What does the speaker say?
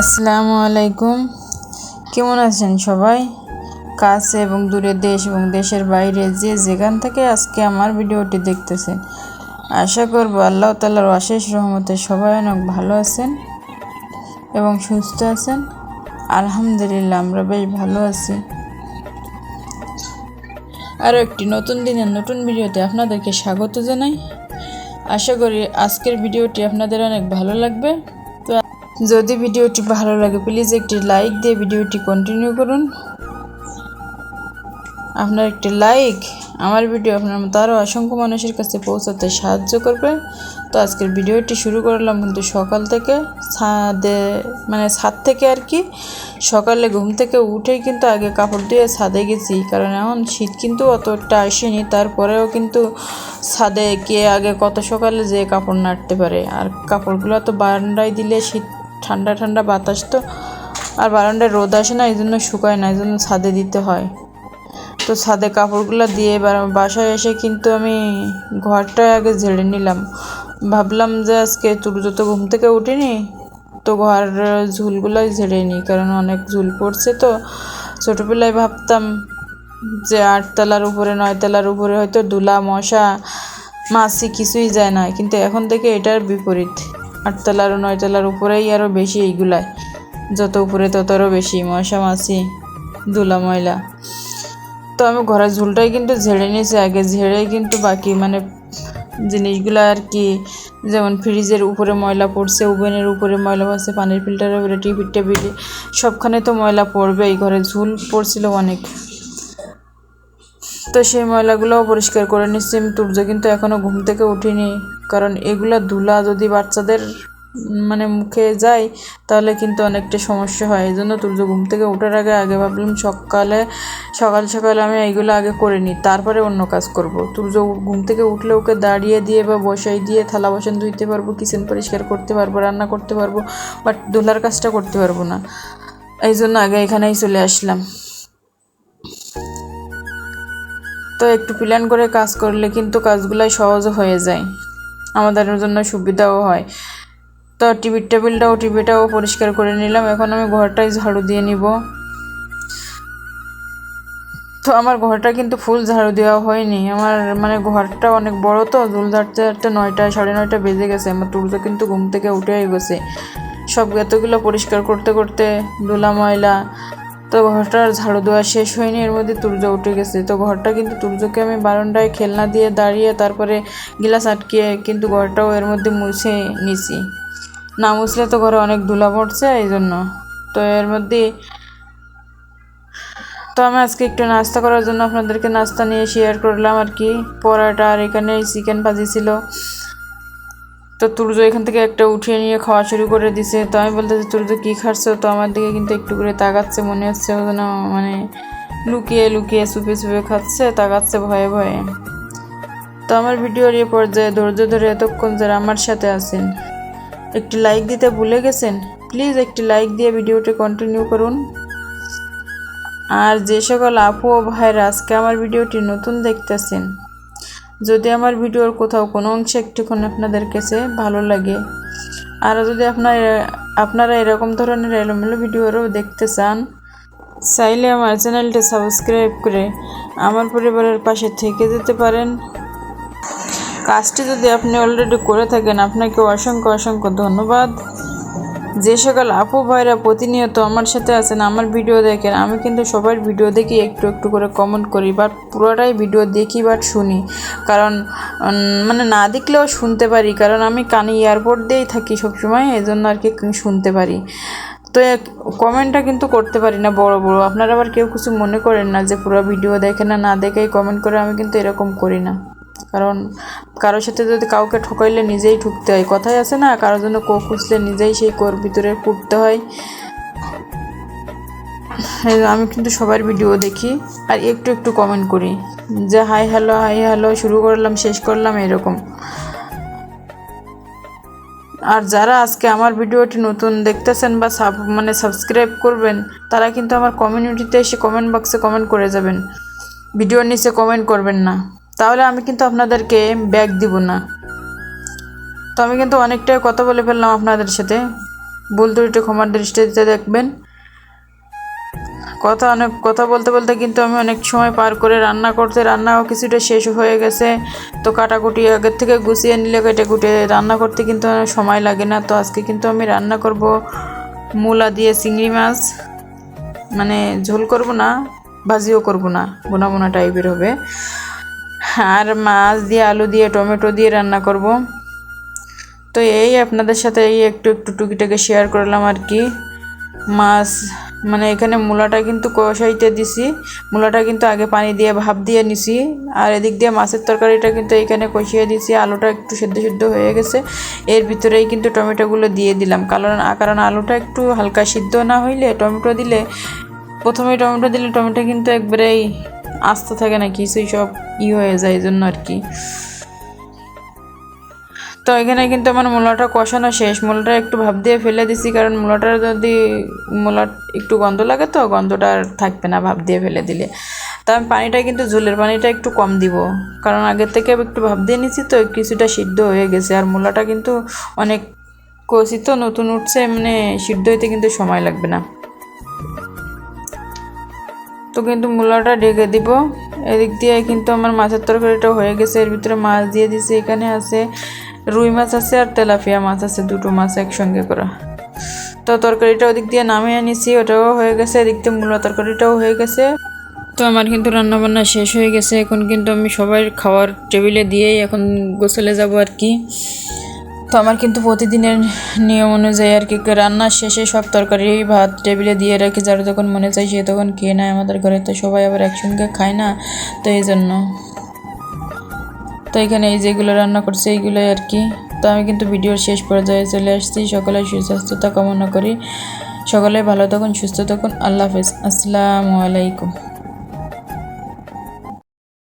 আসসালামু আলাইকুম। কেমন আছেন সবাই? কাছে এবং দূরে দেশ এবং দেশের বাইরে যে যেখান থেকে আজকে আমার ভিডিওটি দেখতেছেন, আশা করব আল্লাহ তালার অশেষ রহমতে সবাই অনেক ভালো আছেন এবং সুস্থ আছেন। আলহামদুলিল্লাহ, আমরা বেশ ভালো আছি। আরও একটি নতুন দিনের নতুন ভিডিওতে আপনাদেরকে স্বাগত জানাই। আশা করি আজকের ভিডিওটি আপনাদের অনেক ভালো লাগবে। যদি ভিডিওটি ভালো লাগে প্লিজ একটি লাইক দিয়ে ভিডিওটি কন্টিনিউ করুন। আপনার একটি লাইক আমার ভিডিও আপনার মতো আরও অসংখ্য মানুষের কাছে পৌঁছাতে সাহায্য করবে। তো আজকের ভিডিওটি শুরু করলাম কিন্তু সকাল থেকে ছাদে মানে ছাদ থেকে আর কি, সকালে ঘুম থেকে উঠেই কিন্তু আগে কাপড় দিয়ে ছাদে গেছি। কারণ এখন শীত কিন্তু অতটা আসেনি, তারপরেও কিন্তু ছাদে কে আগে কত সকালে যে কাপড় নাড়তে পারে। আর কাপড়গুলো তো বারান্দায় দিলে শীত ঠান্ডা ঠান্ডা বাতাস তো, আর বারান্দায় রোদ আসে না, এই জন্য শুকায় না, এই জন্য ছাদে দিতে হয়। তো ছাদে কাপড়গুলো দিয়ে বাসায় এসে কিন্তু আমি ঘরটা আগে ঝেড়ে নিলাম। ভাবলাম যে আজকে তুর্য তো ঘুম থেকে উঠিনি, তো ঘর ঝুলগুলোই ঝেড়ে নিই, কারণ অনেক ঝুল পড়ছে তো। ছোটোবেলায় ভাবতাম যে আটতলার উপরে, নয়তলার উপরে হয়তো দুলা মশা মাছি কিছুই যায় না, কিন্তু এখন থেকে এটার বিপরীত। আটতলার ও নয়তলার উপরেই আরও বেশি এইগুলাই। যত উপরে তত আরও বেশি, মশা, মাছি, দুলা, ময়লা। তো আমি ঘরের ঝুলটাই কিন্তু ঝেড়ে নিয়েছি, আগে ঝেড়ে কিন্তু বাকি মানে জিনিসগুলো আর কি, যেমন ফ্রিজের উপরে ময়লা পড়ছে, ওভেনের উপরে ময়লা পড়ছে, পানির ফিল্টারের উপরে টিভি টেবিলে, সবখানে তো ময়লা পড়বেই, ঘরে ঝুল পড়ছিল অনেক। তো সেই ময়লাগুলোও পরিষ্কার করে নিচ্ছি। তুর্য কিন্তু এখনও ঘুম থেকে উঠিনি। কারণ এগুলা ধুলা যদি বাচ্চাদের মানে মুখে যায়, তাহলে কিন্তু অনেকটা সমস্যা হয়। এই জন্য তুর্য ঘুম থেকে ওঠার আগে আগে ভাবলাম সকালে, সকাল সকালে আমি এইগুলো আগে করে নিই, তারপরে অন্য কাজ করব। তুর্য ঘুম থেকে উঠলে ওকে দাঁড়িয়ে দিয়ে বা বসাই দিয়ে থালা বাসন ধুইতে পারব কিচেন পরিষ্কার করতে পারব, রান্না করতে পারব বাট ধুলার কাজটা করতে পারব না। এই জন্য আগে এখানেই চলে আসলাম। তো একটু প্ল্যান করে কাজ করলে কিন্তু কাজগুলাই সহজ হয়ে যায়। আমাদের জন্য সুবিধাও হয়। তো টিভির টেবিলটাও টিভিটাও পরিষ্কার করে নিলাম। এখন আমি ঘরটাই ঝাড়ু দিয়ে নিব। তো আমার ঘরটা কিন্তু ফুল ঝাড়ু দেওয়া হয়নি। আমার মানে ঘরটা অনেক বড় তো চুল ঝাড়তে ঝাড়তে নয়টা, সাড়ে নয়টা বেজে গেছে। আমার তুর্য কিন্তু ঘুম থেকে উঠেই গেছে। সব এতগুলো পরিষ্কার করতে করতে ধুলা ময়লা তো ঘরটার ঝাড়ু দেওয়া শেষ হয়নি, এর মধ্যে তুর্য উঠে গেছে। তো ঘরটা কিন্তু তুর্যকে আমি বারান্দায় খেলনা দিয়ে দাঁড়িয়ে তারপরে গিলাস আটকিয়ে কিন্তু ঘরটাও এর মধ্যে মুছে নিছি। না মুছলে তো ঘরে অনেক ধুলা পড়ছে, এই জন্য। তো এর মধ্যে তো আমি আজকে একটু নাস্তা করার জন্য আপনাদেরকে নাস্তা নিয়ে শেয়ার করলাম আর কি। পরাটা আর এখানে চিকেন ভাজি ছিল। তো তুর্য এখান থেকে একটা উঠিয়ে নিয়ে খাওয়া শুরু করে দিছে। তো আমি বলতেছি তুর্য কী খাচ্ছ? তো আমার দিকে কিন্তু একটু করে তাকাচ্ছে, মনে হচ্ছে ও যেন মানে লুকিয়ে লুকিয়ে চুপে চুপে খাচ্ছে, তাকাচ্ছে ভয়ে ভয়ে। তো আমার ভিডিওর এ পর্যায়ে ধৈর্য ধরে এতক্ষণ যারা আমার সাথে আছেন, একটি লাইক দিতে ভুলে গেছেন প্লিজ একটি লাইক দিয়ে ভিডিওটি কন্টিনিউ করুন। আর যে সকল আপু ও ভাইরা আজকে আমার ভিডিওটি নতুন দেখতেছেন যদি আমার ভিডিওর কোথাও কোনো অংশে একটুখানি আপনাদের কাছে ভালো লাগে, আর যদি আপনার আপনারা এরকম ধরনের এলোমেলো ভিডিওরও দেখতে চান, চাইলে আমার চ্যানেলটি সাবস্ক্রাইব করে আমার পরিবারের পাশে থেকে যেতে পারেন। কাজটি যদি আপনি অলরেডি করে থাকেন, আপনাকে অসংখ্য অসংখ্য ধন্যবাদ। যে সকল আপু ভাইরা প্রতিনিয়ত আমার সাথে আছেন, আমার ভিডিও দেখেন, আমি কিন্তু সবার ভিডিও দেখি একটু একটু করে কমেন্ট করি বাট পুরোটাই ভিডিও দেখি বাট শুনি। কারণ মানে না দেখলেও শুনতে পারি, কারণ আমি কানে এয়ারপোর্ট দিয়েই থাকি সবসময় এই জন্য আর কি শুনতে পারি। তো কমেন্টটা কিন্তু করতে পারি না বড় বড়, আপনারা আবার কেউ কিছু মনে করেন না যে পুরো ভিডিও দেখে না না দেখেই কমেন্ট করে, আমি কিন্তু এরকম করি না। কারণ কারোর সাথে যদি কাউকে ঠকাইলে নিজেই ঠুকতে হয়। কথাই আছে না, কারোর জন্য কো খুঁজলে নিজেই সেই কোর ভিতরে ফুটতে হয়। আমি কিন্তু সবার ভিডিও দেখি আর একটু একটু কমেন্ট করি। যে হাই হ্যালো হাই হ্যালো, শুরু করলাম, শেষ করলাম, এরকম। আর যারা আজকে আমার ভিডিওটি নতুন দেখতেছেন বা সাব মানে সাবস্ক্রাইব করবেন, তারা কিন্তু আমার কমিউনিটিতে এসে কমেন্ট বক্সে কমেন্ট করে যাবেন। ভিডিওর নিচে কমেন্ট করবেন না। তাহলে আমি কিন্তু আপনাদেরকে ব্যাগ দিব না। তো আমি কিন্তু অনেকটাই কথা বলে ফেললাম আপনাদের সাথে। ভুল ত্রুটি ক্ষমার দৃষ্টিতে দেখবেন। কথা অনেক, কথা বলতে বলতে কিন্তু আমি অনেক সময় পার করে রান্না করতে, রান্নাও কিছুটা শেষ হয়ে গেছে। তো কাটাকুটি আগের থেকে গুছিয়ে নিলে কেটে কুটে রান্না করতে কিন্তু সময় লাগে না। তো আজকে কিন্তু আমি রান্না করব মূলা দিয়ে চিংড়ি মাছ। মানে ঝোল করব না, ভাজিও করব না, বোনা বোনা টাইপের হবে। আর মাছ দিয়ে, আলু দিয়ে, টমেটো দিয়ে রান্না করব। তো এই আপনাদের সাথে এই একটু একটু টুকিটাকে শেয়ার করলাম আর কি। মাছ মানে এখানে মূলাটা কিন্তু কষাইতে দিছি। মূলাটা কিন্তু আগে পানি দিয়ে, ভাপ দিয়ে নিছি। আর এদিক দিয়ে মাছের তরকারিটা কিন্তু এখানে কষিয়ে দিছি। আলুটা একটু সেদ্ধ সেদ্ধ হয়ে গেছে। এর ভিতরেই কিন্তু টমেটোগুলো দিয়ে দিলাম। কারণ কারণ আলুটা একটু হালকা সিদ্ধ না হইলে, টমেটো দিলে, প্রথমে টমেটো দিলে টমেটো কিন্তু একবারেই আস্ত থাকে না, কিছুই সব ই হয়ে যায়, এই জন্য আর কি। তো এখানে কিন্তু আমার মূলাটা কষানো শেষ। মূলাটা একটু ভাব দিয়ে ফেলে দিছি, কারণ মূলাটা যদি মূলা একটু গন্ধ লাগে তো গন্ধটা আর থাকবে না ভাব দিয়ে ফেলে দিলে। তো আমি পানিটা কিন্তু ঝোলের পানিটা একটু কম দিব, কারণ আগের থেকে একটু ভাব দিয়ে নিছি তো কিছুটা সিদ্ধ হয়ে গেছে। আর মূলাটা কিন্তু অনেক কষি তো নতুন উঠছে মানে সিদ্ধ হইতে কিন্তু সময় লাগবে না। তো কিন্তু মূলাটা ঢেকে দিব। এদিক দিয়ে কিন্তু আমার মাছের তরকারিটা হয়ে গেছে। এর ভিতরে মাছ দিয়ে দিছে, এখানে আছে রুই মাছ আছে আর তেলাপিয়া মাছ আছে, দুটো মাছ একসঙ্গে করা। তো তরকারিটা ওদিক দিয়ে নামিয়ে নিছি, ওটাও হয়ে গেছে। এদিক দিয়ে মূলা তরকারিটাও হয়ে গেছে। তো আমার কিন্তু রান্না বান্না শেষ হয়ে গেছে। এখন কিন্তু আমি সবাই খাওয়ার টেবিলে দিয়েই এখন গোসলে যাব আর কি। তো আমার কিন্তু প্রতিদিনের নিয়ম অনুযায়ী আর কি রান্নার শেষে সব তরকারি, ভাত টেবিলে দিয়ে রাখি। যার যখন মনে চাই সে তখন খেয়ে নেয় আমাদের ঘরে। তো সবাই আবার একসঙ্গে খায় না, তো এই জন্য। তো এখানে এই যেগুলো রান্না করছে, এইগুলোই আর কি। তো আমি কিন্তু ভিডিওর শেষ পর্যায়ে চলে আসছি। সকলে সুস্বাস্থ্যতা কামনা করি। সকলে ভালো থাকুন, সুস্থ থাকুন। আল্লাহ হাফেজ। আসসালামু আলাইকুম।